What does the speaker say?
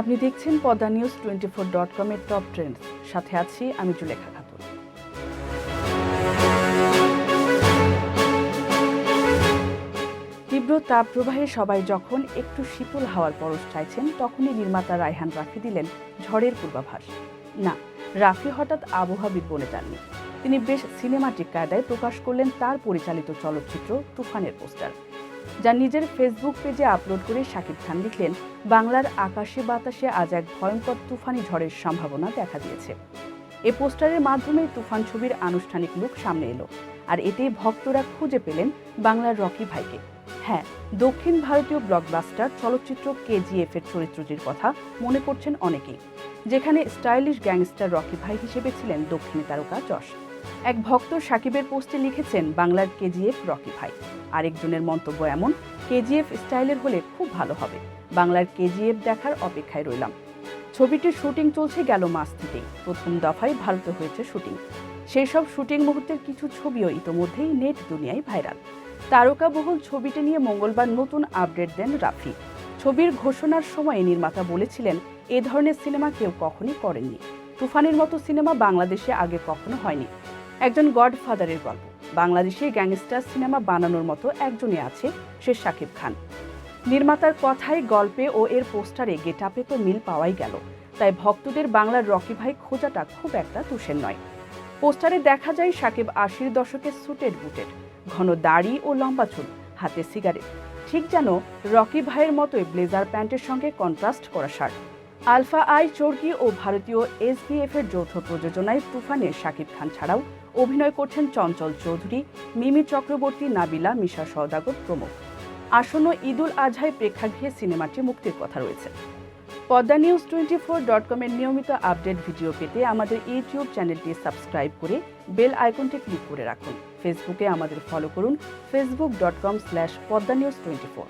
আপনি দেখছেন Padma news twenty four dot কমের টপ ট্রেন্ডস। সাথে আছি আমি জুলেখা খাতুন। তীব্র তাপ প্রবাহে সবাই যখন একটু শীতল হাওয়ার পরশ চাইছেন, তখনই নির্মাতা রায়হান রাফি দিলেন ঝড়ের পূর্বাভাস। না, রাফি হঠাৎ আবহাওয়াবিদ বনে যাননি। তিনি বেশ সিনেমাটিক কায়দায় প্রকাশ করলেন তার পরিচালিত চলচ্চিত্র তুফানের পোস্টার। যা নিজের ফেসবুক পেজে আপলোড করে শাকিব খান লিখলেন, বাংলার আকাশে বাতাসে আজ এক ভয়ঙ্কর তুফানি ঝড়ের সম্ভাবনা দেখা দিয়েছে। এ পোস্টারের মাধ্যমে তুফান ছবির আনুষ্ঠানিক লুক সামনে এলো, আর এতে ভক্তরা খুঁজে পেলেন বাংলার রকি ভাইকে। হ্যাঁ দক্ষিণ ভারতীয় ব্লকবাস্টার চলচ্চিত্র কেজিএফ এর চরিত্রটির কথা মনে করছেন অনেকেই, যেখানে স্টাইলিশ গ্যাংস্টার রকি ভাই হিসেবে ছিলেন দক্ষিণী তারকা যশ। এক ভক্ত সাকিবের পোস্টে লিখেছেন, বাংলার কেজিএফ রকি ভাই। আরেকজনের মন্তব্য এমন, কেজিএফ স্টাইলের হলে খুব ভালো হবে। বাংলার কেজিএফ দেখার অপেক্ষায় রইলাম। ছবিটির শুটিং চলছে গেল মাস থেকেই। প্রথম দফায় ভারতে হয়েছে শুটিং। সেই সব শুটিং মুহূর্তের কিছু ছবিও ইতোমধ্যেই নেট দুনিয়ায় ভাইরাল। তারকাবহুল ছবিটি নিয়ে মঙ্গলবার নতুন আপডেট দেন রাফি। ছবির ঘোষণার সময় নির্মাতা বলেছিলেন, এ ধরনের সিনেমা কেউ কখনই করেননি। তুফানের মতো সিনেমা বাংলাদেশে আগে কখনো হয়নি। একজন গডফাদারের গল্প। বাংলাদেশে গ্যাংস্টার সিনেমা বানানোর মতো একজনই আছে সে শাকিব খান। নির্মাতার কথায়, গল্পে ও এর পোস্টারে গেটাপে তো মিল পাওয়াই গেল। তাই ভক্তদের বাংলার রকি ভাই খোঁজাটা খুব একটা তুষের নয়। পোস্টারে দেখা যায় সাকিব আশির দশকের সুটেড বুটেড, ঘন দাড়ি ও লম্বা চুল, হাতে সিগারেট। ঠিক যেন রকি ভাইয়ের মতোই ব্লেজার প্যান্টের সঙ্গে কন্ট্রাস্ট করা শার্ট। আলফা আই চর্কি ও ভারতীয় এসবিএফ এর যৌথ প্রযোজনায় তুফানে শাকিব খান ছাড়াও অভিনয় করছেন চঞ্চল চৌধুরী, মিমি চক্রবর্তী, নাবিলা, মিশা সওদাগর প্রমুখ। আসন্ন ঈদুল আজহায় প্রেক্ষাগৃহে সিনেমাটি মুক্তির কথা রয়েছে। Padma news twenty four dot কমের নিয়মিত আপডেট ভিডিও পেতে আমাদের ইউটিউব চ্যানেলটি সাবস্ক্রাইব করে বেল আইকনটি ক্লিক করে রাখুন। ফেসবুকে আমাদের ফলো করুন Facebook dot com slash Padma news twenty four.